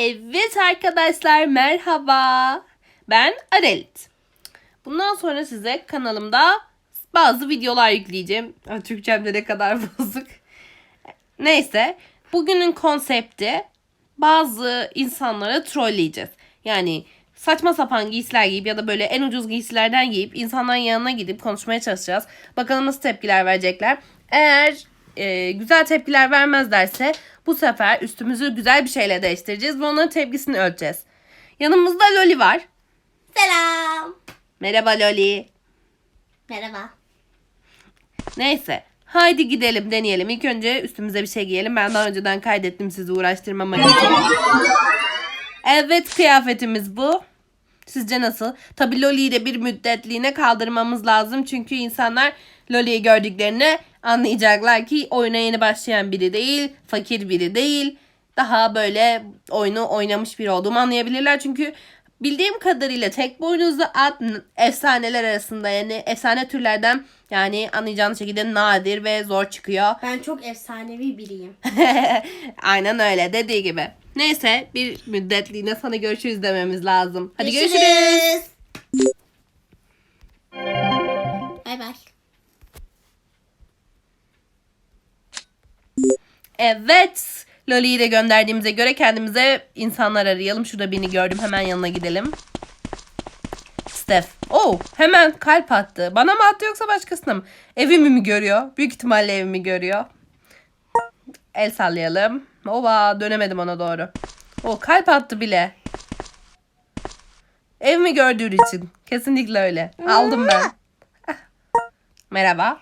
Evet arkadaşlar merhaba. Ben Arelit. Bundan sonra size kanalımda bazı videolar yükleyeceğim. Ay, Türkçem de ne kadar bozuk. Neyse bugünün konsepti bazı insanları trolleyeceğiz. Yani saçma sapan giysiler giyip ya da böyle en ucuz giysilerden giyip insanların yanına gidip konuşmaya çalışacağız. Bakalım nasıl tepkiler verecekler. Eğer e, güzel tepkiler vermezlerse bu sefer üstümüzü güzel bir şeyle değiştireceğiz ve onların tepkisini ölçeceğiz. Yanımızda Loli var. Selam. Merhaba Loli. Merhaba. Neyse. Haydi gidelim deneyelim. İlk önce üstümüze bir şey giyelim. Ben daha önceden kaydettim sizi uğraştırmamak için. Evet kıyafetimiz bu. Sizce nasıl? Tabi Loli'yi de bir müddetliğine kaldırmamız lazım. Çünkü insanlar Loli'yi gördüklerinde anlayacaklar ki oyuna yeni başlayan biri değil, fakir biri değil. Daha böyle oyunu oynamış biri olduğumu anlayabilirler. Çünkü bildiğim kadarıyla tek boynuzlu at efsaneler arasında yani efsane türlerden yani anlayacağınız şekilde nadir ve zor çıkıyor. Ben çok efsanevi biriyim. Aynen öyle dediği gibi. Neyse bir müddetliğine sana görüşürüz dememiz lazım. Hadi görüşürüz. Bay bay. Evet. Loli'yi de gönderdiğimize göre kendimize insanlar arayalım. Şurada birini gördüm. Hemen yanına gidelim. Steph. Oh hemen kalp attı. Bana mı attı yoksa başkasına mı? Evimi mi görüyor? Büyük ihtimalle evimi görüyor. El sallayalım. Ova dönemedim ona doğru. O kalp attı bile. Evimi gördüğü için. Kesinlikle öyle. Aldım ben. Merhaba.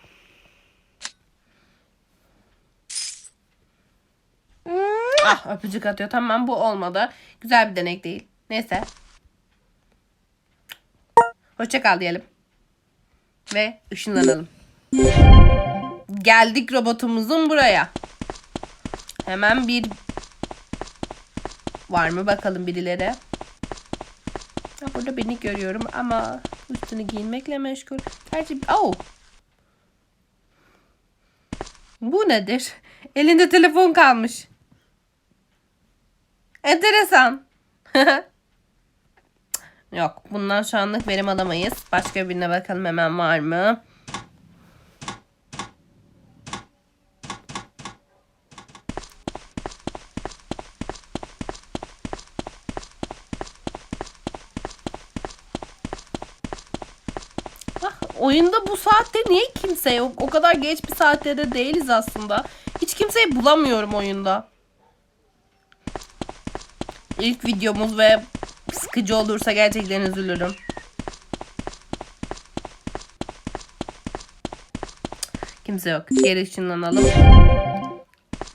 Ah öpücük atıyor. Tamam bu olmadı. Güzel bir denek değil. Neyse. Hoşça kal diyelim. Ve ışınlanalım. Geldik robotumuzun buraya. Hemen bir var mı bakalım birileri. Ha, burada birini görüyorum ama üstünü giyinmekle meşgul. Gerçi oh. Bu nedir? Elinde telefon kalmış. Enteresan. Yok bundan şu anlık verim alamayız. Başka birine bakalım hemen var mı? Ah, oyunda bu saatte niye kimse yok? O kadar geç bir saatte de değiliz aslında. Hiç kimseyi bulamıyorum oyunda. İlk videomuz ve sıkıcı olursa gerçekten üzülürüm. Kimse yok. Geri ışınlanalım.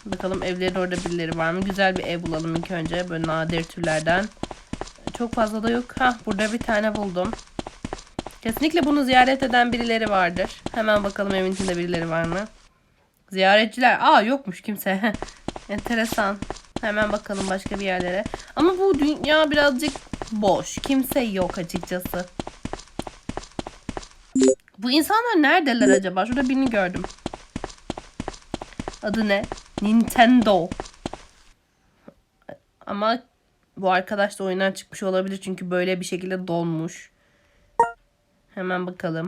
Bakalım evlerin orada birileri var mı? Güzel bir ev bulalım ilk önce. Böyle nadir türlerden. Çok fazla da yok. Ha burada bir tane buldum. Kesinlikle bunu ziyaret eden birileri vardır. Hemen bakalım evin içinde birileri var mı? Ziyaretçiler. Aa yokmuş kimse. Enteresan. Hemen bakalım başka bir yerlere. Ama bu dünya birazcık boş. Kimse yok açıkçası. Bu insanlar neredeler acaba? Şurada birini gördüm. Adı ne? Nintendo. Ama bu arkadaş da oyundan çıkmış olabilir çünkü böyle bir şekilde donmuş. Hemen bakalım.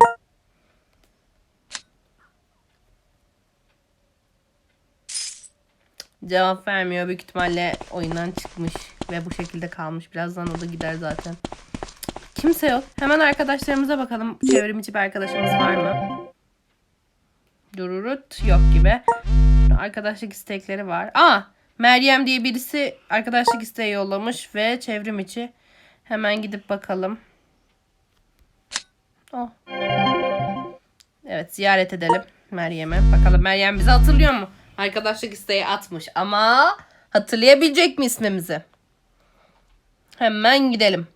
Cevap vermiyor. Büyük ihtimalle oyundan çıkmış ve bu şekilde kalmış. Birazdan o da gider zaten. Kimse yok. Hemen arkadaşlarımıza bakalım. Çevrimiçi bir arkadaşımız var mı? Dururut yok gibi. Arkadaşlık istekleri var. Aa Meryem diye birisi arkadaşlık isteği yollamış ve çevrim içi. Hemen gidip bakalım. Oh. Evet ziyaret edelim Meryem'e. Bakalım Meryem bizi hatırlıyor mu? Arkadaşlık isteği atmış ama hatırlayabilecek mi ismimizi? Hemen gidelim.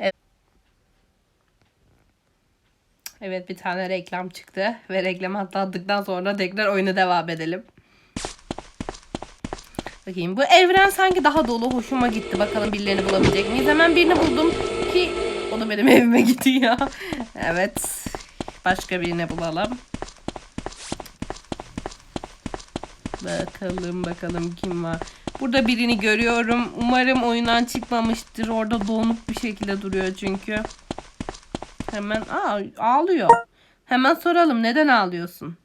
Evet. Evet bir tane reklam çıktı ve reklam atlattıktan sonra tekrar oyuna devam edelim. Bakayım bu evren sanki daha dolu hoşuma gitti. Bakalım birilerini bulabilecek miyiz? Hemen birini buldum ki o da benim evime gidiyor. evet. Başka birini bulalım. Bakalım bakalım kim var. Burada birini görüyorum. Umarım oyundan çıkmamıştır. Orada donuk bir şekilde duruyor çünkü. Hemen aa, ağlıyor. Hemen soralım neden ağlıyorsun?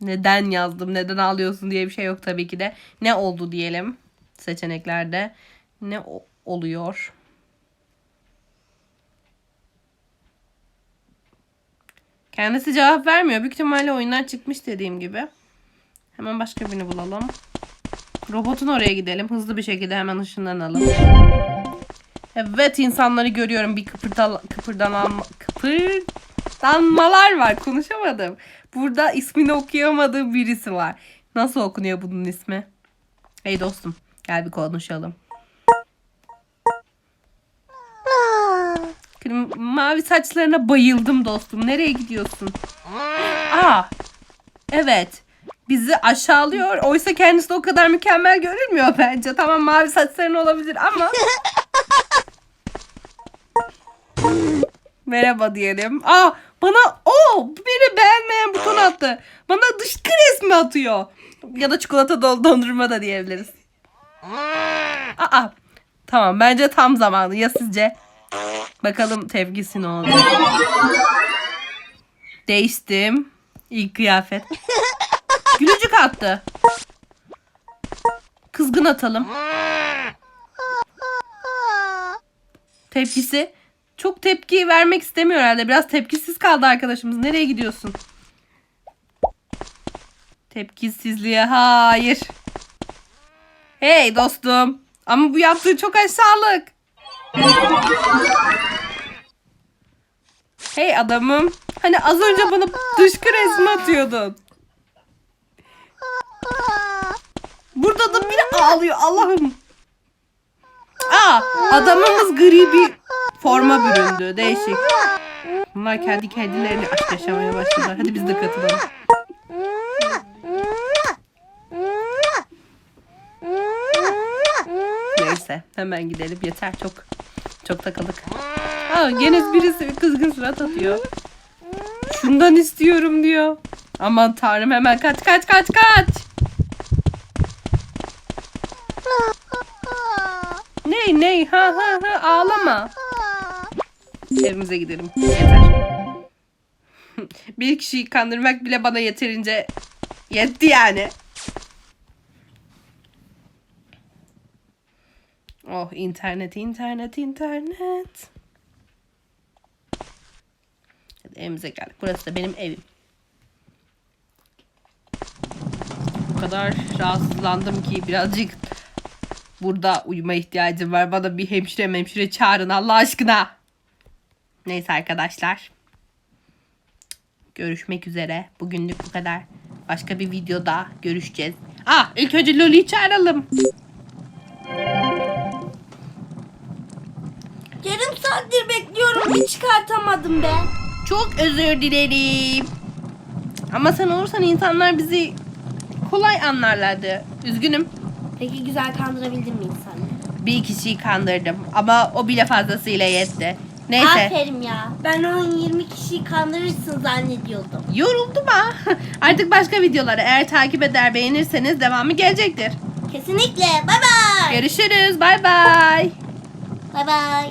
Neden yazdım? Neden ağlıyorsun diye bir şey yok tabii ki de. Ne oldu diyelim seçeneklerde. Ne oluyor? Kendisi cevap vermiyor. Büyük ihtimalle oyundan çıkmış dediğim gibi. Hemen başka birini bulalım. Robotun oraya gidelim. Hızlı bir şekilde hemen ışınlanalım. Evet insanları görüyorum. Bir kıpırdal kıpırdanan kıpırdanmalar var. Konuşamadım. Burada ismini okuyamadığım birisi var. Nasıl okunuyor bunun ismi? Hey dostum gel bir konuşalım. Kırm- Mavi saçlarına bayıldım dostum. Nereye gidiyorsun? Aa, evet. Bizi aşağılıyor. Oysa kendisi de o kadar mükemmel görünmüyor bence. Tamam mavi saçların olabilir ama. Merhaba diyelim. Aa bana o beni beğenmeyen buton attı. Bana dışkı resmi atıyor. Ya da çikolata dondurma da diyebiliriz. Aa tamam bence tam zamanı ya sizce? Bakalım tepkisi ne olacak. Değiştim. İlk kıyafet. Gülücük attı. Kızgın atalım. Tepkisi. Çok tepki vermek istemiyor herhalde. Biraz tepkisiz kaldı arkadaşımız. Nereye gidiyorsun? Tepkisizliğe hayır. Hey dostum. Ama bu yaptığı çok aşağılık. Hey adamım. Hani az önce bana dışkı resmi atıyordun. Burada da biri ağlıyor Allah'ım. Aa adamımız gri bir forma büründü. Değişik. Bunlar kendi kendilerini aşk yaşamaya başladılar. Hadi biz de katılalım. Neyse hemen gidelim yeter çok çok takıldık. Aa gene birisi bir kızgın surat atıyor. Şundan istiyorum diyor. Aman tanrım hemen kaç kaç kaç kaç. Ney ney ha ha ha ağlama. Evimize gidelim. Yeter. bir kişiyi kandırmak bile bana yeterince yetti yani. Oh internet internet internet. Hadi evimize geldik. Burası da benim evim. Bu kadar rahatsızlandım ki birazcık burada uyuma ihtiyacım var. Bana bir hemşire hemşire çağırın Allah aşkına. Neyse arkadaşlar. Görüşmek üzere. Bugünlük bu kadar. Başka bir videoda görüşeceğiz. Ah ilk önce Loli'yi çağıralım. Saattir bekliyorum. Bir çıkartamadım be. Çok özür dilerim. Ama sen olursan insanlar bizi kolay anlarlardı. Üzgünüm. Peki güzel kandırabildim mi insanı? Bir kişiyi kandırdım ama o bile fazlasıyla yetti. Neyse. Aferin ya. Ben o 20 kişiyi kandırırsın zannediyordum. Yoruldum ha. Artık başka videoları eğer takip eder beğenirseniz devamı gelecektir. Kesinlikle. Bay bay. Görüşürüz. Bay bay. Bay bay.